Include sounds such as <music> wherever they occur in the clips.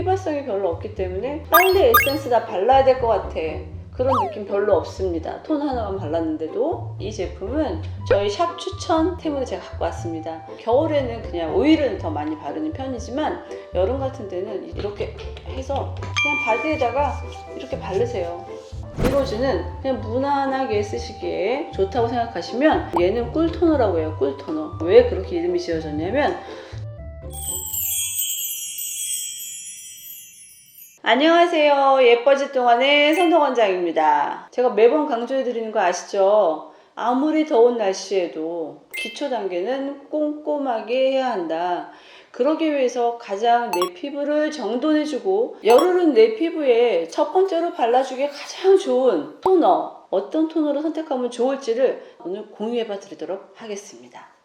휘발성이 별로 없기 때문에 빨리 에센스 다 발라야 될 것 같아. 그런 느낌 별로 없습니다. 톤 하나만 발랐는데도 이 제품은 저희 샵 추천템으로 제가 갖고 왔습니다. 겨울에는 그냥 오일은 더 많이 바르는 편이지만 여름 같은 데는 이렇게 해서 그냥 바디에다가 이렇게 바르세요. 이로즈는 그냥 무난하게 쓰시기에 좋다고 생각하시면 얘는 꿀토너라고 해요. 꿀토너. 왜 그렇게 이름이 지어졌냐면 안녕하세요. 예뻐질 동안의 선동원장입니다. 제가 매번 강조해드리는 거 아시죠? 아무리 더운 날씨에도 기초 단계는 꼼꼼하게 해야 한다. 그러기 위해서 가장 내 피부를 정돈해주고 열흘은 내 피부에 첫 번째로 발라주기에 가장 좋은 토너 어떤 토너를 선택하면 좋을지를 오늘 공유해 봐 드리도록 하겠습니다.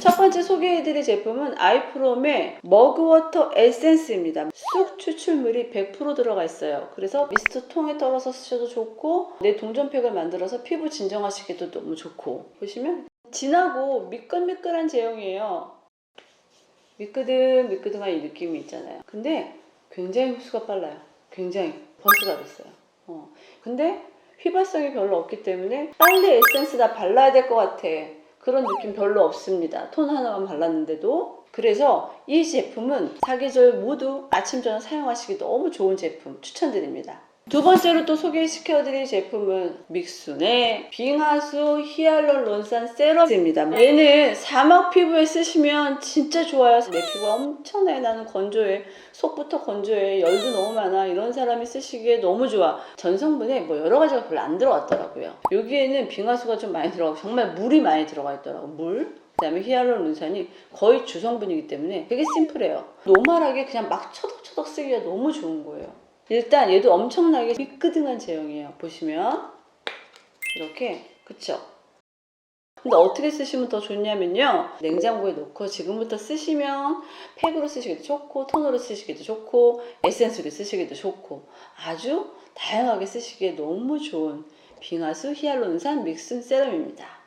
첫 번째 소개해드릴 제품은 아이프롬의 머그워터 에센스입니다. 쑥 추출물이 100% 들어가 있어요. 그래서 미스트 통에 떨어서 쓰셔도 좋고 내 동전팩을 만들어서 피부 진정하시기도 너무 좋고 보시면 진하고 미끌미끌한 제형이에요. 미끄덩 미끄덩한 이 느낌이 있잖아요. 근데 굉장히 흡수가 빨라요. 굉장히 다 됐어요. 어. 근데 휘발성이 별로 없기 때문에 빨리 에센스 다 발라야 될 것 같아. 그런 느낌 별로 없습니다. 톤 하나만 발랐는데도. 그래서 이 제품은 사계절 모두 아침 저녁 사용하시기 너무 좋은 제품 추천드립니다. 두 번째로 또 소개시켜드릴 제품은 믹순의 빙하수 히알루론산 세럼입니다. 얘는 사막 피부에 쓰시면 진짜 좋아요. 내 피부가 엄청나게 나는 건조해. 속부터 건조해. 열도 너무 많아. 이런 사람이 쓰시기에 너무 좋아. 전성분에 뭐 여러 가지가 별로 안 들어갔더라고요. 여기에는 빙하수가 좀 많이 들어가고 정말 물이 많이 들어가 있더라고. 물. 그다음에 히알루론산이 거의 주성분이기 때문에 되게 심플해요. 노멀하게 그냥 막 처덕처덕 쓰기가 너무 좋은 거예요. 일단 얘도 엄청나게 미끄덩한 제형이에요. 보시면 이렇게 그쵸? 근데 어떻게 쓰시면 더 좋냐면요. 냉장고에 넣고 지금부터 쓰시면 팩으로 쓰시기도 좋고 톤으로 쓰시기도 좋고 에센스로 쓰시기도 좋고 아주 다양하게 쓰시기에 너무 좋은 빙하수 히알루론산 믹슨 세럼입니다.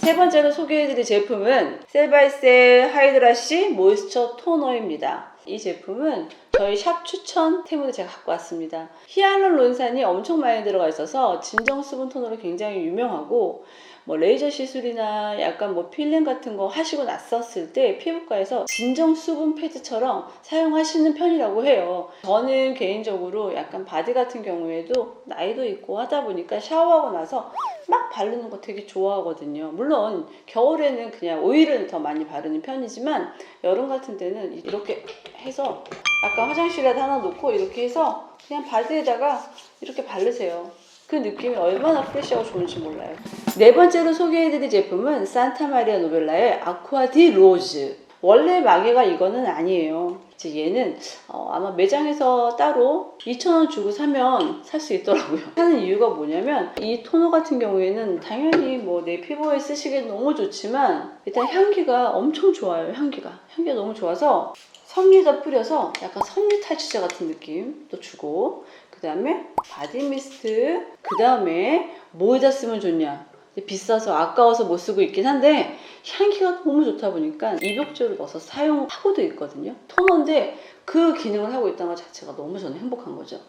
세 번째로 소개해드릴 제품은 셀바이셀 하이드라시 모이스처 토너입니다. 이 제품은 저희 샵 추천템으로 제가 갖고 왔습니다. 히알루론산이 엄청 많이 들어가 있어서 진정 수분 토너로 굉장히 유명하고 뭐 레이저 시술이나 약간 뭐 필링 같은 거 하시고 났었을 때 피부과에서 진정 수분 패드처럼 사용하시는 편이라고 해요. 저는 개인적으로 약간 바디 같은 경우에도 나이도 있고 하다 보니까 샤워하고 나서 막 바르는 거 되게 좋아하거든요. 물론 겨울에는 그냥 오일은 더 많이 바르는 편이지만 여름 같은 때는 이렇게 해서 약간 화장실에다 하나 놓고 이렇게 해서 그냥 바디에다가 이렇게 바르세요. 그 느낌이 얼마나 프레시하고 좋은지 몰라요. 네 번째로 소개해드릴 제품은 산타마리아 노벨라의 아쿠아 디 로즈. 원래 마개가 이거는 아니에요. 이제 얘는 어, 아마 매장에서 따로 2,000원 주고 사면 살 수 있더라고요. <laughs> 하는 이유가 뭐냐면 이 토너 같은 경우에는 당연히 뭐 내 피부에 쓰시기에 너무 좋지만 일단 향기가 엄청 좋아요. 향기가. 향기가 너무 좋아서 섬유에다 뿌려서 약간 섬유 탈취제 같은 느낌도 주고 그 다음에 바디 미스트 그 다음에 뭐에다 쓰면 좋냐 비싸서 아까워서 못 쓰고 있긴 한데 향기가 너무 좋다 보니까 입욕제로 넣어서 사용하고도 있거든요. 토너인데 그 기능을 하고 있다는 것 자체가 너무 저는 행복한 거죠.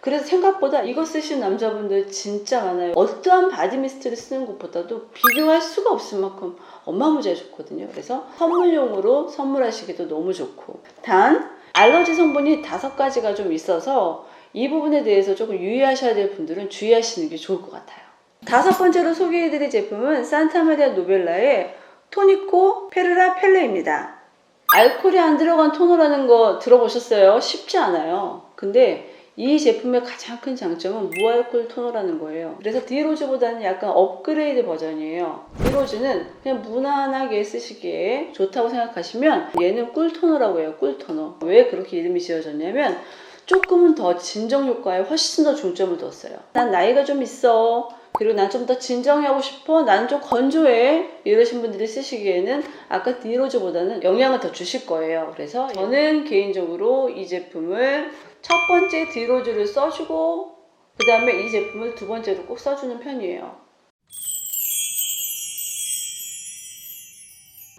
그래서 생각보다 이거 쓰시는 남자분들 진짜 많아요. 어떠한 바디 미스트를 쓰는 것보다도 비교할 수가 없을 만큼 어마무지하게 좋거든요. 그래서 선물용으로 선물하시기도 너무 좋고. 단 알러지 성분이 다섯 가지가 좀 있어서 이 부분에 대해서 조금 유의하셔야 될 분들은 주의하시는 게 좋을 것 같아요. 다섯 번째로 소개해드릴 제품은 산타마리아 노벨라의 토니코 페르라 펠레입니다. 알코올이 안 들어간 토너라는 거 들어보셨어요? 쉽지 않아요. 근데 이 제품의 가장 큰 장점은 무알콜 토너라는 거예요. 그래서 디로즈보다는 약간 업그레이드 버전이에요. 디로즈는 그냥 무난하게 쓰시기에 좋다고 생각하시면 얘는 꿀 토너라고 해요. 꿀 토너. 왜 그렇게 이름이 지어졌냐면 조금은 더 진정 효과에 훨씬 더 중점을 뒀어요. 난 나이가 좀 있어. 그리고 난 좀 더 진정하고 싶어. 난 좀 건조해. 이러신 분들이 쓰시기에는 아까 디로즈보다는 영향을 더 주실 거예요. 그래서 저는 개인적으로 이 제품을 첫 번째 디로즈를 써주고 그 다음에 이 제품을 두 번째로 꼭 써주는 편이에요.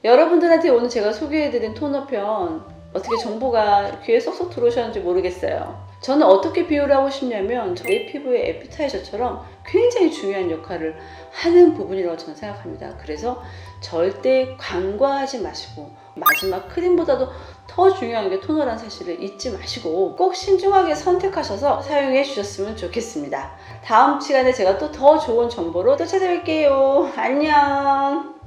여러분들한테 오늘 제가 소개해드린 토너편 어떻게 정보가 귀에 쏙쏙 들어오셨는지 모르겠어요. 저는 어떻게 비유를 하고 싶냐면 내 피부의 에피타이저처럼 굉장히 중요한 역할을 하는 부분이라고 저는 생각합니다. 그래서 절대 간과하지 마시고 마지막 크림보다도 더 중요한 게 토너란 사실을 잊지 마시고 꼭 신중하게 선택하셔서 사용해 주셨으면 좋겠습니다. 다음 시간에 제가 또 더 좋은 정보로 또 찾아뵐게요. 안녕.